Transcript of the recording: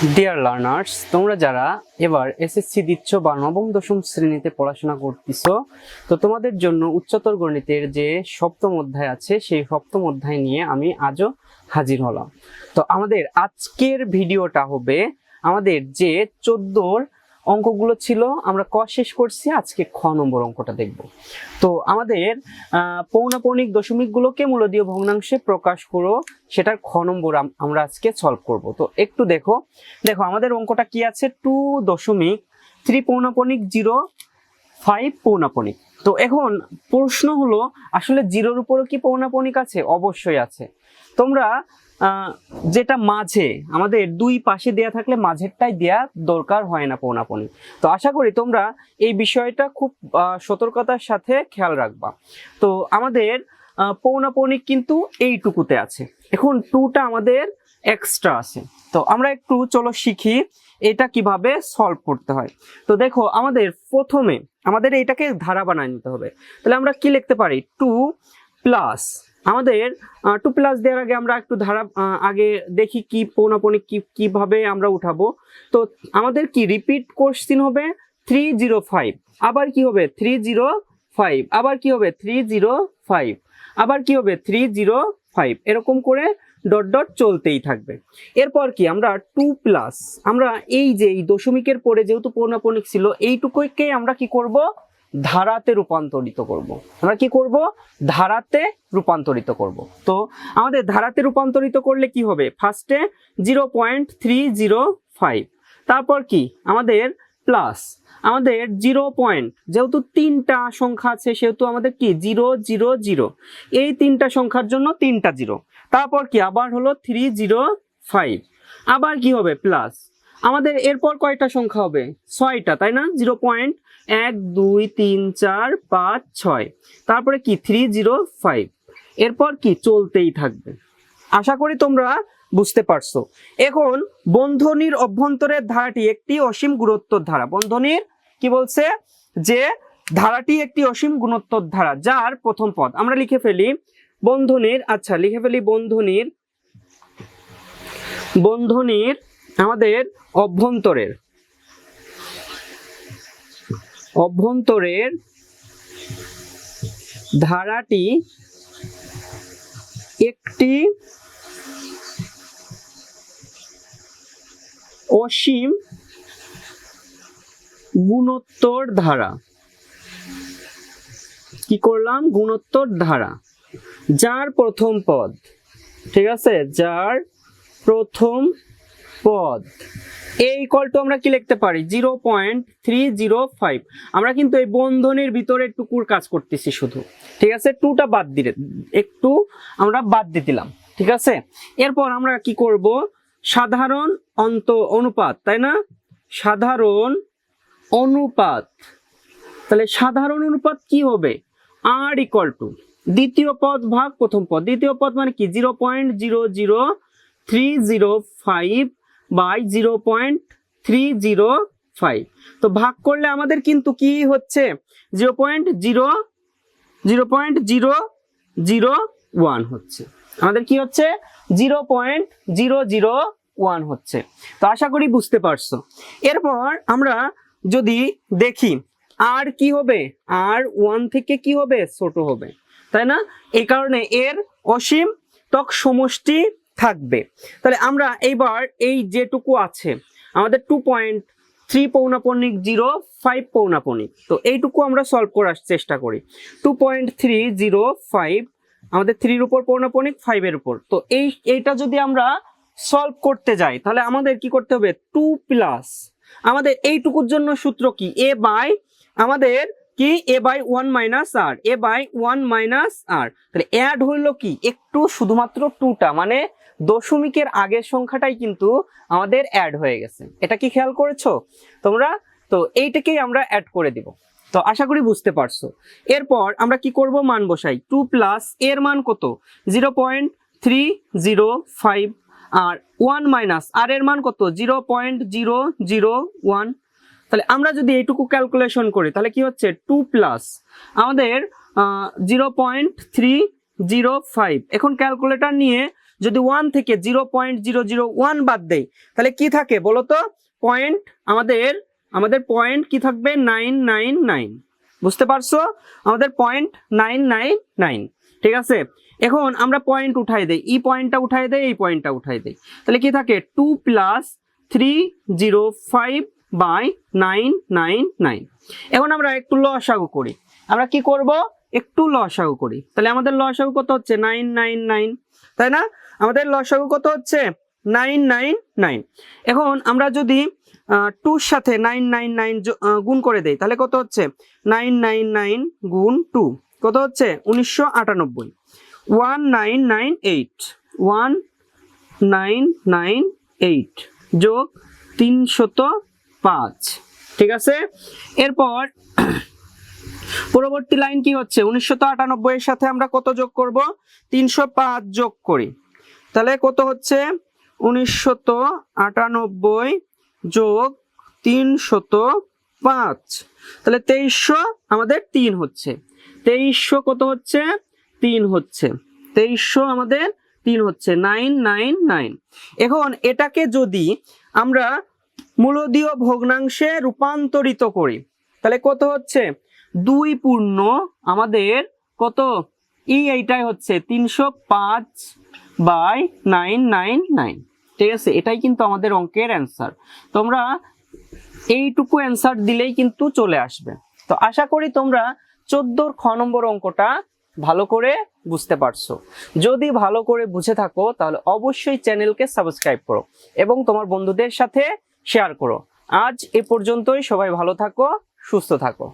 Dear learners তোমরা যারা এবার এসএসসি দিচ্ছ বা নবম, দশম শ্রেণীতে পড়াশোনা করতেছ, তো তোমাদের জন্য উচ্চতর গণিতের যে সপ্তম অধ্যায় আছে, সেই সপ্তম অধ্যায় নিয়ে আমি আজও হাজির হলাম। তো আমাদের আজকের ভিডিওটা হবে আমাদের যে চোদ্দোর অঙ্কগুলো ছিল, আমরা ক শেষ করছি, আজকে খ নম্বর অঙ্কটা দেখব। তো আমাদের পৌনঃপৌনিক দশমিকগুলোকে মূলদীয় ভগ্নাংশে প্রকাশ করো, সেটার খ নম্বর আমরা আজকে সলভ করব। তো একটু দেখো দেখো আমাদের অঙ্কটা কি আছে? টু দশমিক থ্রি পৌনঃপৌনিক জিরো, ফাইভ পৌনঃপৌনিক। তো এখন প্রশ্ন হলো, আসলে জিরোর উপরও কি পৌনঃপৌনিক আছে? অবশ্যই আছে। তোমরা যেটা মাঝে আমাদের দুই পাশে দেয়া থাকলে মাঝেরটাই দেয়া দরকার হয় না পৌনাপনি তো আশা করি তোমরা এই বিষয়টা খুব সতর্কতার সাথে খেয়াল রাখবা। তো আমাদের আহ, পৌনাপৌনিক কিন্তু এইটুকুতে আছে। এখন টুটা আমাদের এক্সট্রা আছে। তো আমরা একটু চলো শিখি এটা কীভাবে সলভ করতে হয়। তো দেখো আমাদের প্রথমে আমাদের এটাকে ধারা বানায় নিতে হবে। তাহলে আমরা কি লিখতে পারি? টু প্লাস আমাদের টু প্লাস দেওয়ার আগে আমরা একটু ধারা আগে দেখি কি পৌনপনিক কি, কীভাবে আমরা উঠাবো। তো আমাদের কি রিপিট কোশ্চিন হবে? থ্রি জিরো ফাইভ আবার কি হবে? থ্রি জিরো ফাইভ আবার কি হবে? থ্রি জিরো ফাইভ আবার কি হবে? থ্রি জিরো ফাইভ এরকম করে ডট ডট চলতেই থাকবে। এরপর কি? আমরা টু প্লাস আমরা এই যে এই দশমিকের পরে যেহেতু পৌনপনিক ছিল, এইটুকুকে আমরা কি করব? ধারাতে রূপান্তরিত করব। আমরা কি করব? ধারাতে রূপান্তরিত করব। তো আমাদের ধারাতে রূপান্তরিত করলে কি হবে? ফার্স্টে zero point three zero five তারপর কি? আমাদের প্লাস আমাদের জিরো পয়েন্ট যেহেতু তিনটা সংখ্যা আছে, সেহেতু আমাদের কি? জিরো জিরো জিরো এই তিনটা সংখ্যার জন্য তিনটা জিরো তারপর কি? আবার হলো থ্রি জিরো ফাইভ আবার কি হবে? প্লাস আমাদের এরপর কয়টা সংখ্যা হবে? ছয়টা, তাই না? জিরো পয়েন্ট এক, দুই, তিন, চার, পাঁচ, ছয়। তারপরে কি? থ্রি জিরো ফাইভ এরপর কি? চলতেই থাকবে। আশা করি তোমরা বুঝতে পারছ। এখন বন্ধনীর অভ্যন্তরের ধারাটি একটি অসীম গুণোত্তর ধারা। বন্ধনীর কি বলছে? যে ধারাটি একটি অসীম গুণোত্তর ধারা, যার প্রথম পদ। আমরা লিখে ফেলি বন্ধনীর আচ্ছা লিখে ফেলি বন্ধনীর বন্ধনীর আমাদের অভ্যন্তরের। অভ্যন্তরের ধারাটি একটি অসীম গুণোত্তর ধারা। কি করলাম? গুণোত্তর ধারা। যার প্রথম পদ, ঠিক আছে? যার প্রথম পদ। এই কলটো আমরা কি লিখতে পারি? Zero point three zero five আমরা কিন্তু এই বন্ধনের ভিতরে টুকুর কাজ করতেছি শুধু। ঠিক আছে? টুটা বাদ দিলে একটু আমরা বাদ দিয়ে দিলাম। ঠিক আছে? এরপর আমরা কি করব? সাধারণ অন্ত অনুপাত, তাই না? সাধারণ অনুপাত। তাহলে সাধারণ অনুপাত কি হবে? আর ইকুয়াল টু দ্বিতীয় পদ ভাগ প্রথম পদ। দ্বিতীয় পদ মানে কি? Zero point zero zero three zero five by zero point three zero five তো ভাগ করলে আমাদের কিন্তু কি হচ্ছে? Zero point zero zero point zero zero one হচ্ছে। আমাদের কি হচ্ছে? Zero point zero zero one হচ্ছে। তো আশা করি বুঝতে পারছ। এরপর আমরা যদি দেখি আর কি হবে? আর ওয়ান থেকে কি হবে? ছোট হবে। তাই না? এই কারণে এর অসীম তক সমষ্টি থাকবে। তাহলে আমরা এইবার এই যেটুকু আছে, আমাদের টু পয়েন্ট থ্রি পৌনাপনিক জিরো ফাইভ পৌনাপনিক, তো এইটুকু আমরা সলভ করার চেষ্টা করি। Two point three zero five আমাদের থ্রির উপর পৌনাপনিক ফাইভের উপর। তো এই, এইটা যদি আমরা সলভ করতে যাই, তাহলে আমাদের কি করতে হবে? টু প্লাস আমাদের এইটুকুর জন্য সূত্র কি? এ বাই আমাদের কি? A by one minus R A by one minus R তাহলে অ্যাড হইল কি? একটু শুধুমাত্র টুটা মানে দশমিকের আগের সংখ্যাটাই কিন্তু আমাদের অ্যাড হয়ে গেছে। এটা কি খেয়াল করেছ? তোমরা? তো এইটাকেই আমরা অ্যাড করে দিব। তো আশা করি বুঝতে পারছ। এরপর আমরা কি করব? মান বসাই। টু প্লাস এর মান কত? Zero point three zero five আর ওয়ান মাইনাস আর এর মান কত? Zero point zero zero one তাহলে আমরা যদি এইটুকু ক্যালকুলেশন করি, তাহলে কি হচ্ছে? টু প্লাস আমাদের zero point three zero five এখন ক্যালকুলেটর নিয়ে যদি ওয়ান থেকে zero point zero zero one বাদ দেই, তাহলে কি থাকে বলো তো পয়েন্ট আমাদের আমাদের পয়েন্ট কি থাকবে? নাইন নাইন নাইন বুঝতে পারছ? আমাদের পয়েন্ট নাইন নাইন নাইন ঠিক আছে? এখন আমরা পয়েন্ট উঠাই দেই। এই পয়েন্টটা উঠাই দেই, এই পয়েন্টটা উঠাই দেই। তাহলে কি থাকে? Two plus three zero five by nine nine nine এখন আমরা একটু লসাগু করি। আমরা কি করব? একটু লসাগু করি। তাহলে আমাদের লসাগু কত হচ্ছে? নাইন নাইন নাইন তাই না? আমাদের লসাগু কত হচ্ছে? নাইন নাইন নাইন এখন আমরা যদি টুর সাথে নাইন নাইন নাইন গুণ করে দেই, তাহলে কত হচ্ছে? নাইন নাইন নাইন গুণ টু কত হচ্ছে? উনিশশো আটানব্বই। One nine nine eight one nine nine eight যোগ তিনশত পাঁচ। ঠিক আছে? এরপর পরবর্তী লাইন কি হচ্ছে? উনিশশো আটানব্বই এর সাথে আমরা কত যোগ করব? তিনশো পাঁচ যোগ করি। তাহলে কত হচ্ছে? উনিশশত আটানব্বই যোগ তিনশত পাঁচ। তাহলে তেইশশো আমাদের তিন হচ্ছে। তেইশশো কত হচ্ছে? তিন হচ্ছে। তেইশশো আমাদের তিন হচ্ছে। Nine nine nine. এখন এটাকে যদি আমরা মূলদীয় ভগ্নাংশে রূপান্তরিত করি। তাহলে কত হচ্ছে? দুই পূর্ণ আমাদের কত? ই এইটাই হচ্ছে তিনশো পাঁচ বাই নাইন নাইন নাইন। ঠিক আছে? এটাই কিন্তু আমাদের অঙ্কের অ্যান্সার। তোমরা এইটুকু অ্যান্সার দিলেই কিন্তু চলে আসবে। তো আশা করি তোমরা চোদ্দোর খ নম্বর অঙ্কটা ভালো করে বুঝতে পারছ। যদি ভালো করে বুঝে থাকো, তাহলে অবশ্যই চ্যানেলকে সাবস্ক্রাইব করো এবং তোমার বন্ধুদের সাথে শেয়ার করো। আজ এ পর্যন্তই। সবাই ভালো থাকো সুস্থ থাকো।